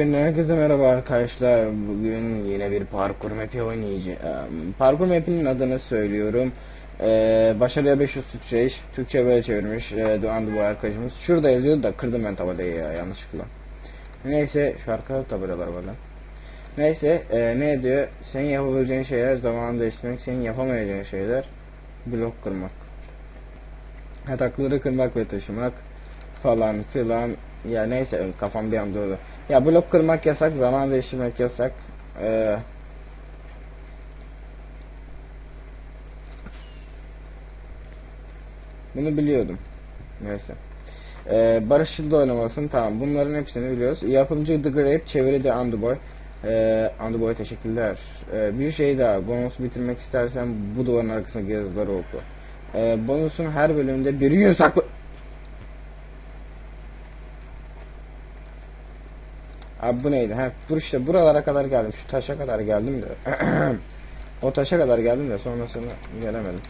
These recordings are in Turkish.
Hepinize herkese merhaba arkadaşlar. Bugün yine bir parkur map'i oynayacağım. Parkur map'inin adını söylüyorum. Ee, başarıya 500 Türkçe iş. Türkçe böyle çevirmiş. Ee, Doğan bu arkadaşımız. Şurada yazıyordu da kırdım ben tabelayı ya yanlışlıkla. Neyse şu arka tabelalar var. Neyse ee, ne diyor? Senin yapabileceğin şeyler zamanı değiştirmek, senin yapamayacağın şeyler blok kırmak. Yatakları kırmak ve taşımak falan filan ya neyse kafam bir anda durdu. Ya blok kırmak yasak, zaman değiştirmek yasak. Ee, bunu biliyordum. Neyse. Ee, barışçıl da oynamasın tamam bunların hepsini biliyoruz. Yapımcı The Grape, çeviri de Underboy. Ee, Underboy teşekkürler. Ee, bir şey daha bonus bitirmek istersen bu duvarın arkasındaki yazıları oku. Ee, bonusun her bölümünde bir gün saklı... Abi bu neydi? Ha, dur işte buralara kadar geldim. Şu taşa kadar geldim de. o taşa kadar geldim de sonrasını gelemedim.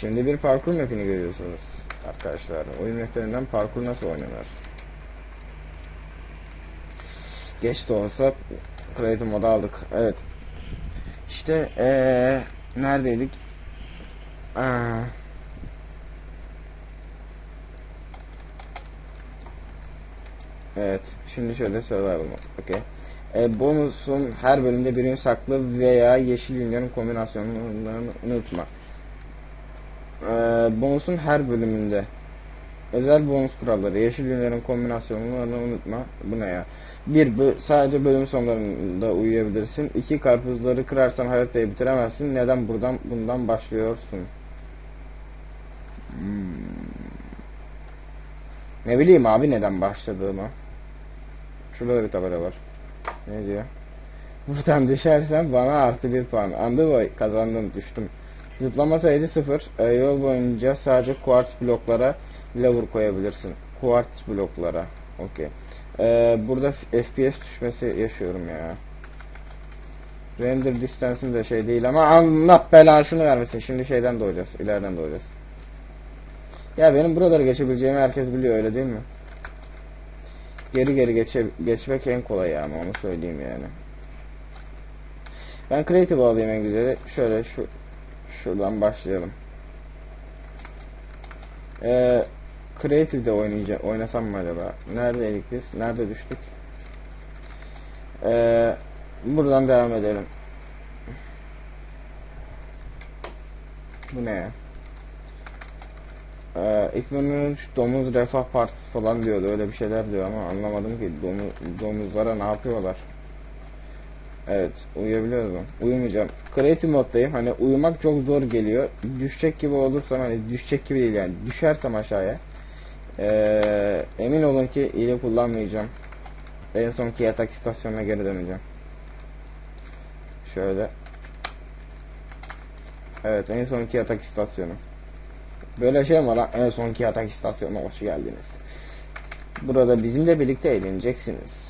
Şimdi bir parkur mapini görüyorsunuz arkadaşlar. Oyun maplerinden parkur nasıl oynanır? Geç de olsa Creative moda aldık. Evet. İşte ee, neredeydik? Aa. Evet. Şimdi şöyle survival mode. Okay. E, bonusun her bölümde bir ürün saklı veya yeşil ürünlerin kombinasyonlarını unutma. E, bonusun her bölümünde özel bonus kuralları, yeşil ürünlerin kombinasyonlarını unutma. Bu ne ya? Bir, bu, sadece bölüm sonlarında uyuyabilirsin. İki, karpuzları kırarsan haritayı bitiremezsin. Neden buradan bundan başlıyorsun? Hmm. Ne bileyim abi neden başladığımı. Şurada bir tabela var. Ne diyor? Buradan düşersen bana artı bir puan. Underboy kazandın düştüm. Zıplama sayıcı sıfır. E, yol boyunca sadece quartz bloklara lever koyabilirsin. Quartz bloklara. Okey. E, burada FPS düşmesi yaşıyorum ya. Render distance'im de şey değil ama Allah belanı şunu vermesin. Şimdi şeyden doğacağız. ileriden doğacağız. Ya benim buraları geçebileceğimi herkes biliyor öyle değil mi? Geri geri geçe, geçmek en kolay ama onu söyleyeyim yani. Ben creative alayım en güzeli. Şöyle şu şuradan başlayalım. Ee, creative'de oynayacağım. Oynasam mı acaba? Neredeydik biz? Nerede düştük? Ee, buradan devam edelim. Bu ne ya? Ee, ilk bölümün domuz refah partisi falan diyordu öyle bir şeyler diyor ama anlamadım ki domuz, domuzlara ne yapıyorlar? Evet uyuyabiliyoruz mu? Uyumayacağım. Creative moddayım hani uyumak çok zor geliyor. Düşecek gibi olursam hani düşecek gibi değil yani Düşersem aşağıya ee, Emin olun ki iyi kullanmayacağım. En sonki yatak istasyonuna geri döneceğim. Şöyle. Evet en sonki yatak istasyonu Böyle şey mi var? En sonki yatak istasyonuna hoş geldiniz. Burada bizimle birlikte eğleneceksiniz.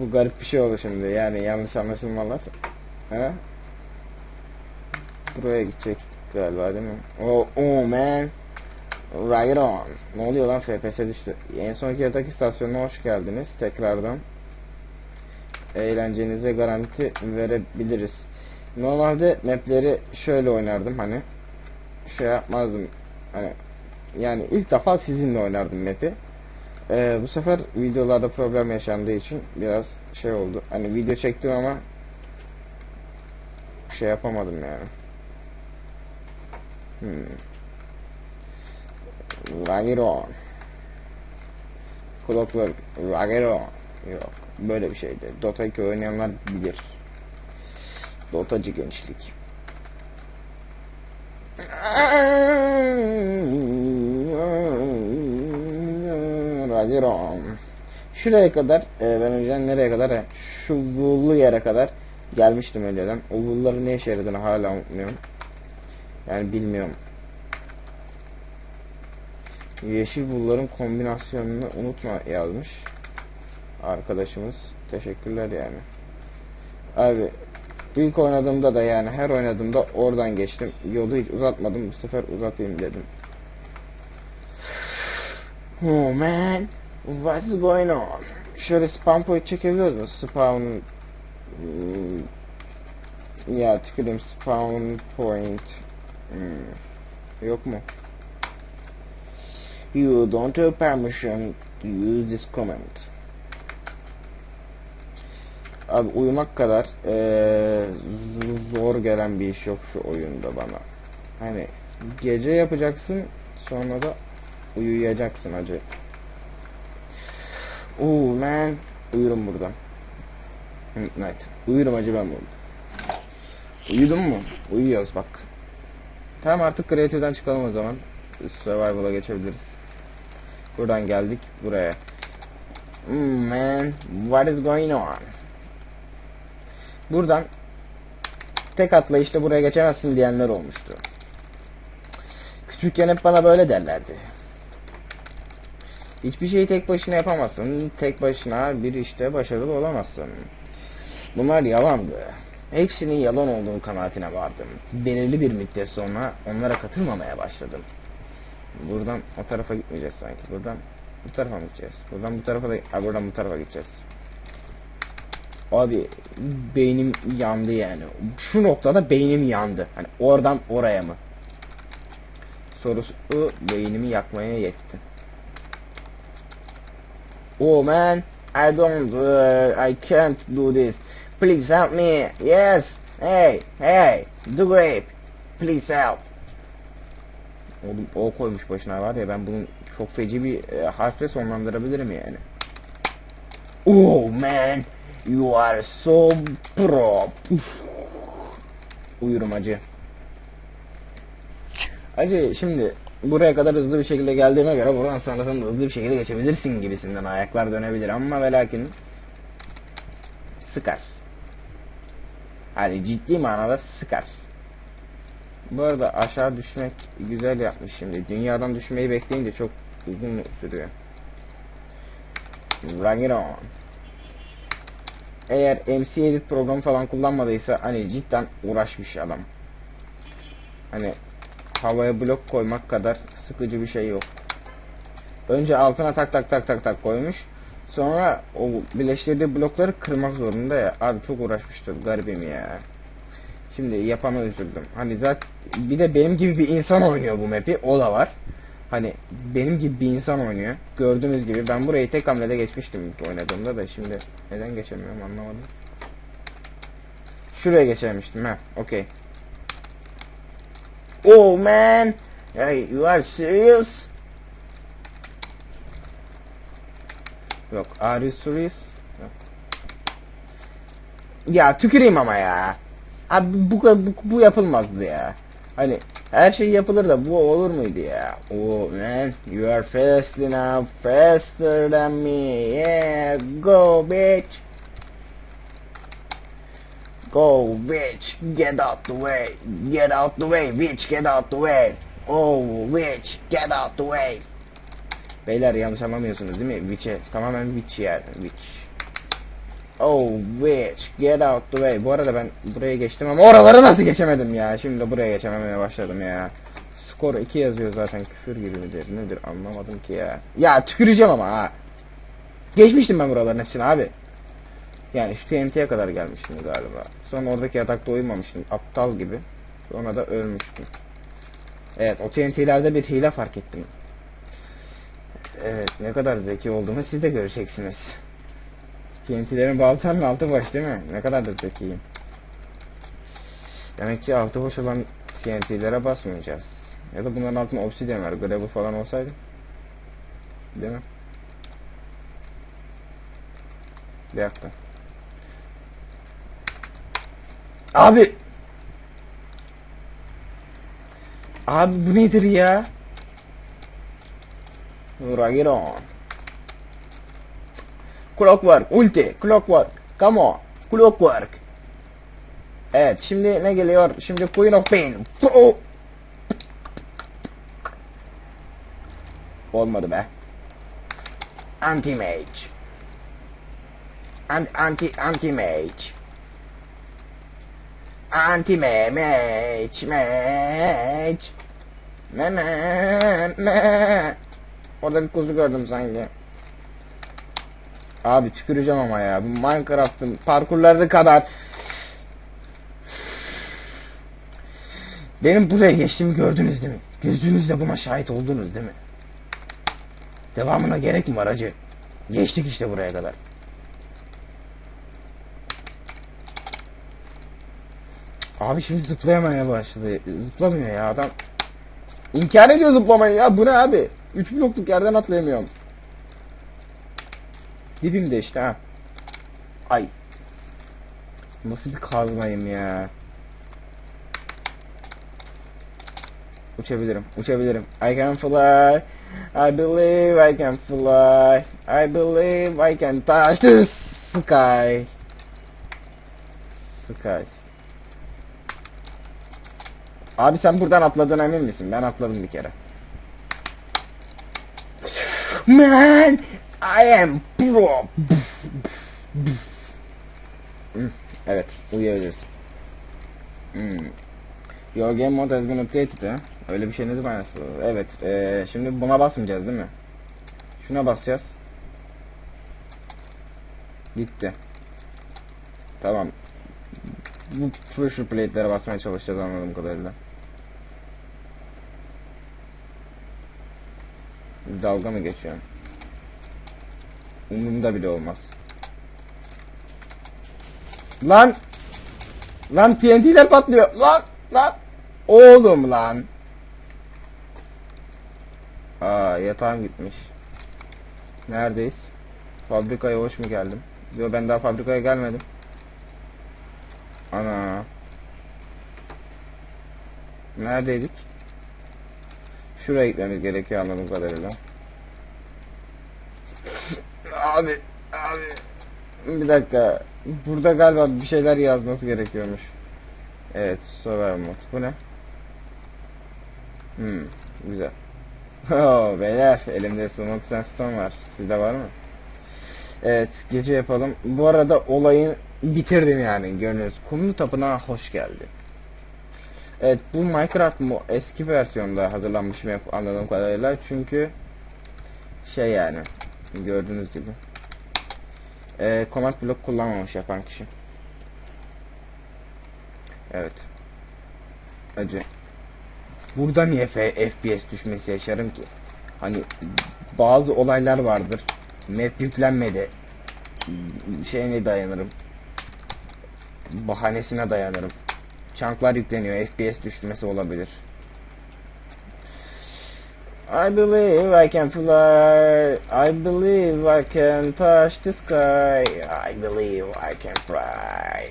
Bu garip bir şey oldu şimdi. Yani yanlış anlaşılmalar. He? Buraya gidecektik galiba değil mi? Oh, oh man. Right on. Ne oluyor lan FPS düştü. En sonki yatak istasyonuna hoş geldiniz. Tekrardan. Eğlencenize garanti verebiliriz. Normalde mapleri şöyle oynardım hani şey yapmazdım hani yani ilk defa sizinle oynardım map'i. Ee, bu sefer videolarda problem yaşandığı için biraz şey oldu. Hani video çektim ama şey yapamadım yani. Hmm. Ragiro. Clockwork Ragiro. Yok. Böyle bir şeydi. Dota 2 oynayanlar bilir. Dotacı gençlik. Şuraya kadar e, ben önceden nereye kadar e, şu vullu yere kadar gelmiştim önceden. O vulları ne işe yaradığını hala unutmuyorum. Yani bilmiyorum. Yeşil vulların kombinasyonunu unutma yazmış. Arkadaşımız. Teşekkürler yani. Abi İlk oynadığımda da yani her oynadığımda oradan geçtim. Yolu hiç uzatmadım. Bu sefer uzatayım dedim. Oh man. What is going on? Şöyle spawn point çekebiliyoruz mu? Spawn... Hmm. Ya tüküreyim spawn point. Hmm. Yok mu? You don't have permission to use this comment. Abi uyumak kadar eee, zor gelen bir iş yok şu oyunda bana. Hani gece yapacaksın sonra da uyuyacaksın acı. Oo man. Uyurum buradan. Midnight. Uyurum acı ben burada. Uyudun mu? Uyuyoruz bak. Tamam artık Creative'den çıkalım o zaman. Survival'a geçebiliriz. Buradan geldik buraya. Hmm, man, what is going on? Buradan tek atlayışta buraya geçemezsin diyenler olmuştu. Küçükken hep bana böyle derlerdi. Hiçbir şeyi tek başına yapamazsın. Tek başına bir işte başarılı olamazsın. Bunlar yalandı. Hepsinin yalan olduğu kanaatine vardım. Belirli bir müddet sonra onlara katılmamaya başladım. Buradan o tarafa gitmeyeceğiz sanki. Buradan bu tarafa mı gideceğiz? Buradan bu tarafa da... Ha, buradan bu tarafa gideceğiz. Abi beynim yandı yani. Şu noktada beynim yandı. Hani oradan oraya mı? Sorusu beynimi yakmaya yetti. Oh man, I don't, uh, I can't do this. Please help me. Yes. Hey, hey, the grape. Please help. Oğlum o koymuş başına var ya ben bunun çok feci bir e, harfle sonlandırabilirim yani. Oh man, you are so pro. Uyurum acı. Acı şimdi buraya kadar hızlı bir şekilde geldiğime göre buradan sonrasında hızlı bir şekilde geçebilirsin gibisinden ayaklar dönebilir ama ve lakin sıkar. Hani ciddi manada sıkar. Bu arada aşağı düşmek güzel yapmış şimdi. Dünyadan düşmeyi bekleyince çok uzun sürüyor. Bring it on. Eğer MC Edit programı falan kullanmadıysa hani cidden uğraşmış adam. Hani havaya blok koymak kadar sıkıcı bir şey yok. Önce altına tak tak tak tak tak koymuş. Sonra o birleştirdiği blokları kırmak zorunda ya. Abi çok uğraşmıştır garibim ya. Şimdi yapama üzüldüm. Hani zaten bir de benim gibi bir insan oynuyor bu map'i. O da var. Hani benim gibi bir insan oynuyor. Gördüğünüz gibi ben burayı tek hamlede geçmiştim ilk oynadığımda da şimdi neden geçemiyorum anlamadım. Şuraya geçemiştim ha. Okey. Oh man. Hey, you are serious? Yok. Are you serious? Yok. Ya tüküreyim ama ya. Abi bu, bu, bu yapılmazdı ya. Hani her şey yapılır da bu olur muydu ya? Oh man, you are fast enough, faster than me. Yeah, go bitch. Go bitch, get out the way. Get out the way, bitch, get out the way. Oh bitch, get out the way. Beyler yanlış anlamıyorsunuz değil mi? Witch'e tamamen witch yani. Witch. Oh bitch get out the way. Bu arada ben buraya geçtim ama oraları nasıl geçemedim ya. Şimdi buraya geçememeye başladım ya. Skor 2 yazıyor zaten küfür gibi midir nedir anlamadım ki ya. Ya tüküreceğim ama ha. Geçmiştim ben buraların hepsini abi. Yani şu TNT'ye kadar gelmiştim galiba. Sonra oradaki yatakta uyumamıştım aptal gibi. Sonra da ölmüştüm. Evet o TNT'lerde bir hile fark ettim. Evet ne kadar zeki olduğumu siz de göreceksiniz. TNT'lerin bazılarının altı boş değil mi? Ne kadar da zekiyim. Demek ki altı boş olan TNT'lere basmayacağız. Ya da bunların altında obsidian var. Gravel falan olsaydı. Değil mi? Bir dakika. Abi! Abi bu nedir ya? Bring it on. Clockwork, ulti, clockwork, come on, clockwork. Evet, şimdi ne geliyor? Şimdi Queen of Pain. Olmadı be. Anti mage. Anti anti anti mage. Anti me mage mage. Me me me. Orada bir kuzu gördüm sanki. Abi tüküreceğim ama ya. Bu Minecraft'ın parkurları kadar. Benim buraya geçtiğimi gördünüz değil mi? Gözünüzle buna şahit oldunuz değil mi? Devamına gerek mi var acı? Geçtik işte buraya kadar. Abi şimdi zıplayamaya başladı. Zıplamıyor ya adam. İnkar ediyor zıplamayı ya. Bu ne abi? 3 blokluk yerden atlayamıyorum. Dibimde işte ha. Ay. Nasıl bir kazmayım ya. Uçabilirim. Uçabilirim. I can fly. I believe I can fly. I believe I can touch the sky. Sky. Abi sen buradan atladın emin misin? Ben atladım bir kere. Man, I am pro. Evet, uyuyabiliriz. Hmm. Your game mode has been updated ha? Öyle bir şey ne zaman yaptı? Evet, eee, şimdi buna basmayacağız değil mi? Şuna basacağız. Gitti. Tamam. Bu pressure plate'lere basmaya çalışacağız anladığım kadarıyla. Dalga mı geçiyor? Umurumda bile olmaz. Lan! Lan TNT'ler patlıyor. Lan! Lan! Oğlum lan! Aa yatağım gitmiş. Neredeyiz? Fabrikaya hoş mu geldim? Yo ben daha fabrikaya gelmedim. Ana. Neredeydik? Şuraya gitmemiz gerekiyor anladığım kadarıyla. Abi, abi. Bir dakika. Burada galiba bir şeyler yazması gerekiyormuş. Evet, survival mod. Bu ne? Hmm, güzel. Oh, beyler, elimde smoke sandstone var. Sizde var mı? Evet, gece yapalım. Bu arada olayı bitirdim yani görünüyoruz. Kumlu Tapınağa hoş geldin. Evet bu Minecraft mu eski versiyonda hazırlanmış map anladığım kadarıyla çünkü şey yani gördüğünüz gibi e, command block kullanmamış yapan kişi. Evet. Acı. Burada niye F FPS düşmesi yaşarım ki? Hani bazı olaylar vardır. Map yüklenmedi. Şeyine dayanırım. Bahanesine dayanırım. Çanklar yükleniyor. FPS düşmesi olabilir. I believe I can fly. I believe I can touch the sky. I believe I can fly.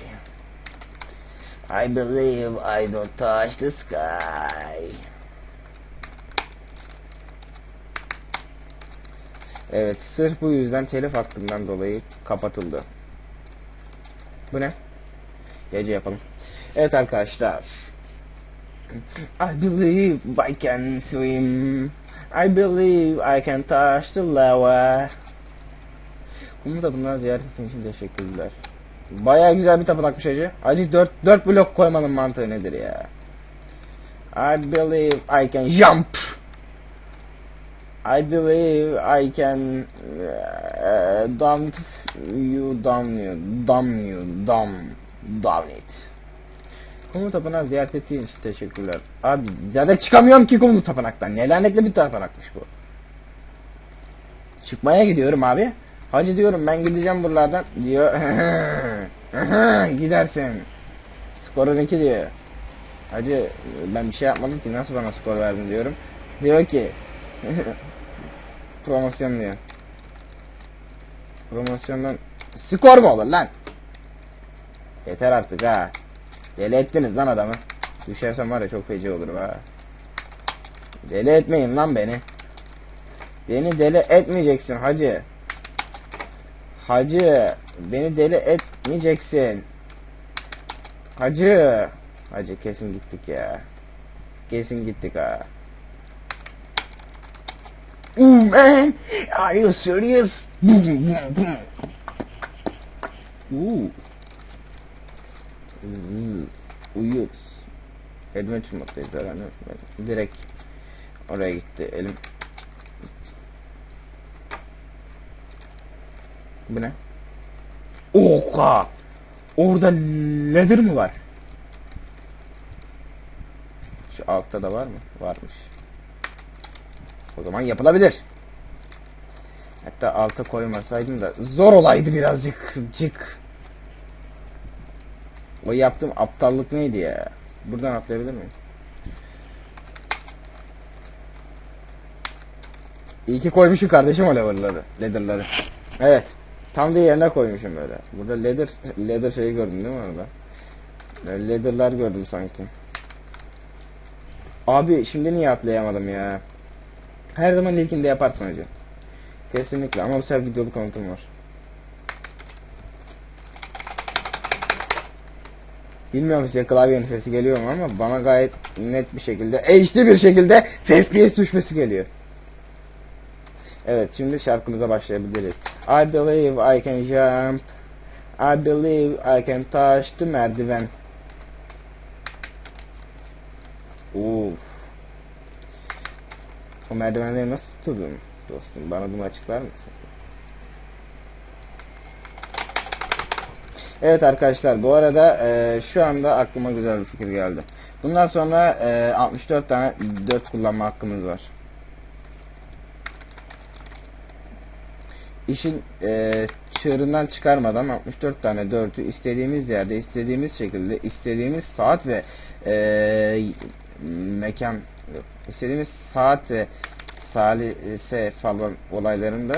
I believe I don't touch the sky. Evet, sırf bu yüzden telif hakkından dolayı kapatıldı. Bu ne? Gece yapalım. Evet arkadaşlar. I believe I can swim. I believe I can touch the lava. Da bunlar ziyaret ettiğiniz için teşekkürler. Baya güzel bir tapınakmış hacı. Hacı 4, 4 blok koymanın mantığı nedir ya? I believe I can jump. I believe I can uh, dump you down you dump you dump down it. Kumlu Tapınağı ziyaret ettiğin için teşekkürler. Abi zaten çıkamıyorum ki Kumlu Tapınak'tan. Ne lanetli bir tapınakmış bu. Çıkmaya gidiyorum abi. Hacı diyorum ben gideceğim buralardan. Diyor. Gidersin. Skorun 2 diyor. Hacı ben bir şey yapmadım ki nasıl bana skor verdin diyorum. Diyor ki promosyon diyor. Promosyondan skor mu olur lan? Yeter artık ha. Deli ettiniz lan adamı. Düşersem var ya çok feci olur ha. Deli etmeyin lan beni. Beni deli etmeyeceksin hacı. Hacı beni deli etmeyeceksin. Hacı. Hacı kesin gittik ya. Kesin gittik ha. Ooh man, are you serious? Ooh. Uyuyoruz. Adventure moddayız herhalde. Direkt oraya gitti elim. Bu ne? Oha! Orada leather mı var? Şu altta da var mı? Varmış. O zaman yapılabilir. Hatta alta koymasaydım da zor olaydı birazcık. Cık. O yaptığım aptallık neydi ya? Buradan atlayabilir miyim? İyi ki koymuşum kardeşim o leather'ları, leather'ları. Evet. Tam da yerine koymuşum böyle. Burada leather, leather şeyi gördün değil mi orada? Böyle leather'lar gördüm sanki. Abi şimdi niye atlayamadım ya? Her zaman ilkinde yaparsın hocam. Kesinlikle ama bu sefer videolu kanıtım var. Bilmiyorum size klavyenin sesi geliyor mu ama bana gayet net bir şekilde, HD bir şekilde FPS düşmesi geliyor. Evet şimdi şarkımıza başlayabiliriz. I believe I can jump. I believe I can touch the merdiven. Uf. O merdivenleri nasıl tuturdun dostum? Bana bunu açıklar mısın? Evet arkadaşlar bu arada e, şu anda aklıma güzel bir fikir geldi. Bundan sonra e, 64 tane 4 kullanma hakkımız var. İşin e, çığırından çıkarmadan 64 tane 4'ü istediğimiz yerde, istediğimiz şekilde, istediğimiz saat ve e, mekan yok, istediğimiz saat ve salise falan olaylarında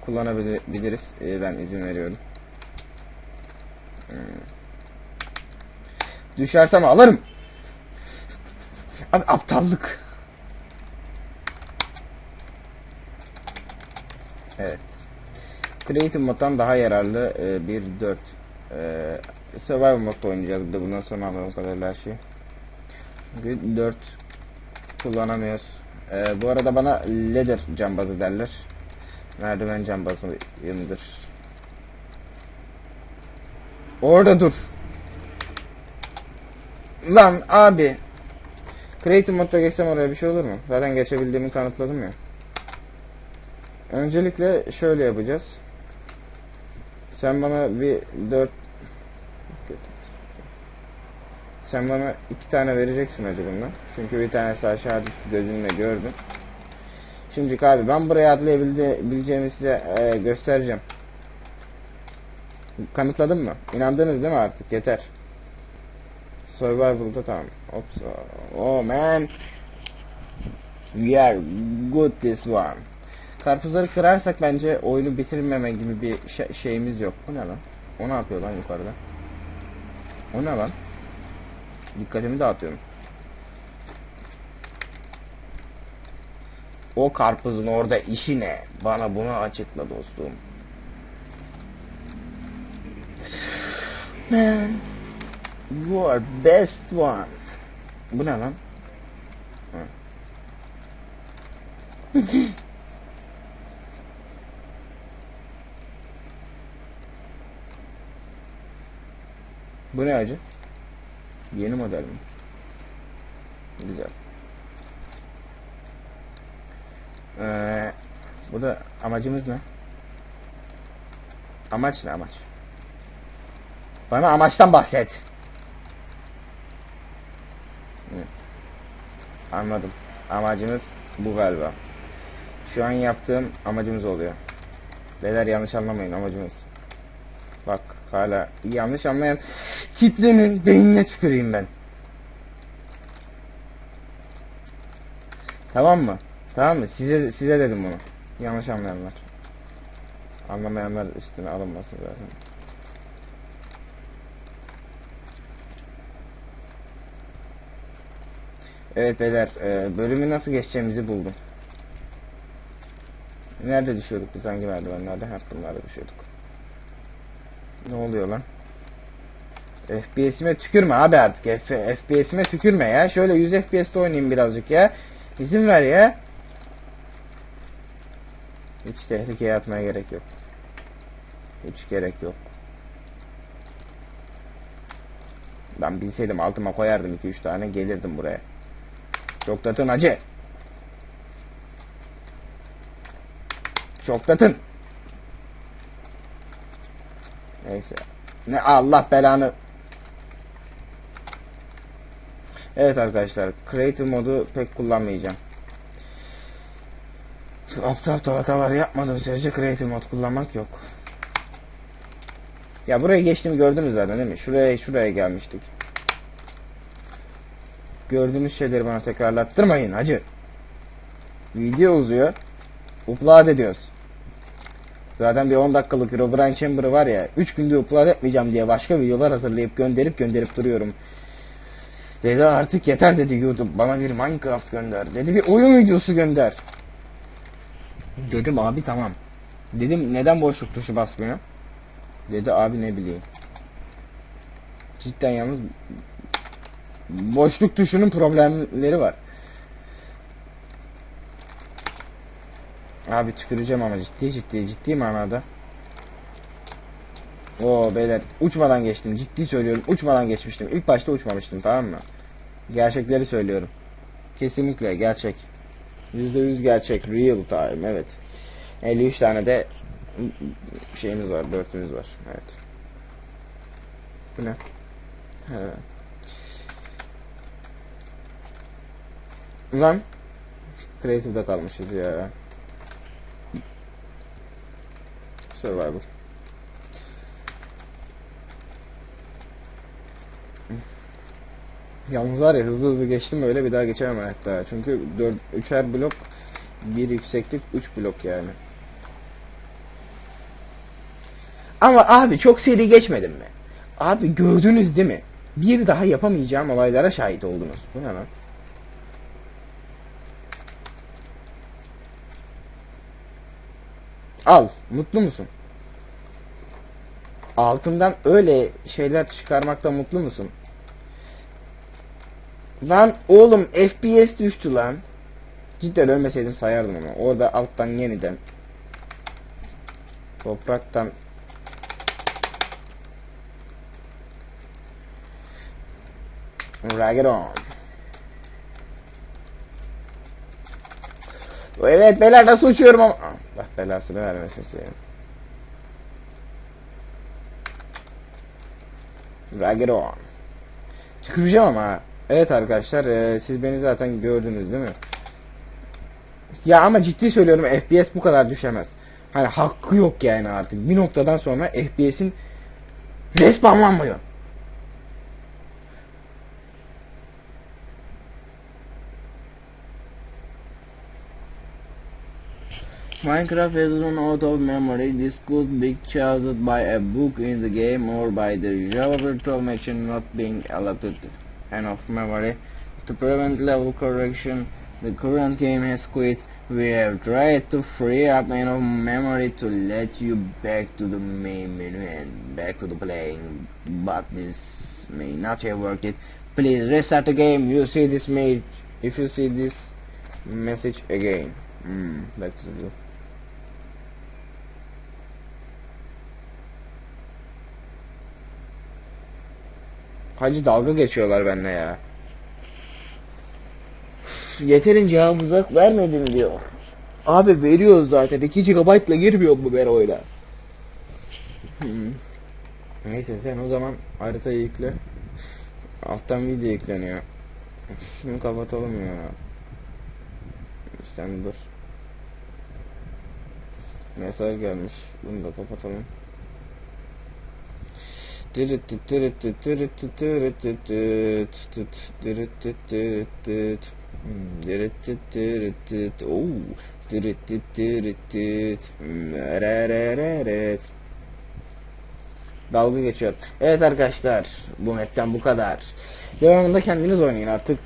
kullanabiliriz. E, ben izin veriyorum. Düşersem alırım. Abi aptallık. Evet. Creative moddan daha yararlı e, bir 4 e, Survival modda oynayacağız bir de bundan sonra anladığım kadarıyla her şey. Çünkü 4 kullanamıyoruz. E, bu arada bana leather cambazı derler. Merdiven cambazıyımdır. Orada dur. Lan abi. Creative modda geçsem oraya bir şey olur mu? Zaten geçebildiğimi kanıtladım ya. Öncelikle şöyle yapacağız. Sen bana bir 4 Sen bana iki tane vereceksin acı bundan. Çünkü bir tanesi aşağı düştü gözünle gördüm. Şimdi abi ben buraya atlayabileceğimi size e, göstereceğim. Kanıtladın mı? İnandınız değil mi artık? Yeter. Survival'da tamam. Ops. Oh man. We are good this one. Karpuzları kırarsak bence oyunu bitirmeme gibi bir şey- şeyimiz yok. Bu ne lan? O ne yapıyor lan yukarıda? O ne lan? Dikkatimi dağıtıyorum. O karpuzun orada işi ne? Bana bunu açıkla dostum. Man, you are best one. Bu ne lan? Bu ne acı? Yeni model mi? Güzel. Ee, bu da amacımız ne? Amaç ne amaç? Bana amaçtan bahset. Anladım. Amacımız bu galiba. Şu an yaptığım amacımız oluyor. Beyler yanlış anlamayın amacımız. Bak hala yanlış anlayan kitlenin beynine tüküreyim ben. Tamam mı? Tamam mı? Size size dedim bunu. Yanlış anlayanlar. Anlamayanlar üstüne alınmasın zaten. Evet beyler, e, bölümü nasıl geçeceğimizi buldum. Nerede düşüyorduk biz hangi merdivenlerde? Her bunlarda düşüyorduk. Ne oluyor lan? FPS'ime tükürme abi artık. FPS'ime tükürme ya. Şöyle 100 FPS'te oynayayım birazcık ya. İzin ver ya. Hiç tehlikeye atmaya gerek yok. Hiç gerek yok. Ben bilseydim altıma koyardım 2-3 tane gelirdim buraya. Çok tatın acı. Çok tatın. Neyse. Ne Allah belanı. Evet arkadaşlar. Creative modu pek kullanmayacağım. Aptal aptal hatalar yapmadığım sürece Creative mod kullanmak yok. Ya buraya geçtiğimi gördünüz zaten değil mi? Şuraya şuraya gelmiştik. Gördüğünüz şeyleri bana tekrarlattırmayın hacı. Video uzuyor. Upload ediyoruz. Zaten bir 10 dakikalık Robrian Chamber'ı var ya 3 günde upload etmeyeceğim diye başka videolar hazırlayıp gönderip gönderip duruyorum. Dedi artık yeter dedi YouTube bana bir Minecraft gönder. Dedi bir oyun videosu gönder. Dedim abi tamam. Dedim neden boşluk tuşu basmıyor? Dedi abi ne bileyim. Cidden yalnız boşluk tuşunun problemleri var. Abi tüküreceğim ama ciddi ciddi ciddi manada. Oo beyler uçmadan geçtim ciddi söylüyorum uçmadan geçmiştim ilk başta uçmamıştım tamam mı? Gerçekleri söylüyorum. Kesinlikle gerçek. %100 gerçek real time evet. 53 tane de şeyimiz var dörtümüz var evet. Bu ne? He. Lan Creative'da kalmışız ya. Survival. Yalnız var ya hızlı hızlı geçtim öyle bir daha geçemem hayatta. Çünkü 4 üçer blok bir yükseklik 3 blok yani. Ama abi çok seri geçmedim mi? Abi gördünüz değil mi? Bir daha yapamayacağım olaylara şahit oldunuz. Bu ne lan? Al. Mutlu musun? Altından öyle şeyler çıkarmakta mutlu musun? Lan oğlum FPS düştü lan. Cidden ölmeseydim sayardım ama. Orada alttan yeniden topraktan Drag it on. Evet beyler nasıl uçuyorum ama Allah belasını vermesin seni. Drag it ama. Evet arkadaşlar e, siz beni zaten gördünüz değil mi? Ya ama ciddi söylüyorum FPS bu kadar düşemez. Hani hakkı yok yani artık. Bir noktadan sonra FPS'in respawnlanmıyor. Minecraft has run out of memory. This could be caused by a bug in the game or by the Java virtual machine not being allotted enough memory. To prevent level correction, the current game has quit. We have tried to free up enough memory to let you back to the main menu and back to the playing, but this may not have worked. It. Please restart the game. You see this message. If you see this message again, hmm, back to the Hacı dalga geçiyorlar benimle ya. Yeterince hafıza vermedin diyor. Abi veriyoruz zaten. 2 GB ile girmiyor bu ben oyuna. Hmm. Neyse sen o zaman haritayı yükle. Alttan video yükleniyor. Şunu kapatalım ya. Sen dur. Mesaj gelmiş. Bunu da kapatalım. Dalga geçiyor. Evet arkadaşlar bu mapten bu kadar. Devamında kendiniz oynayın artık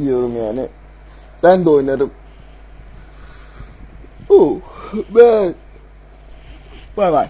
diyorum yani. Ben de oynarım. Uh, ben. Bay bay.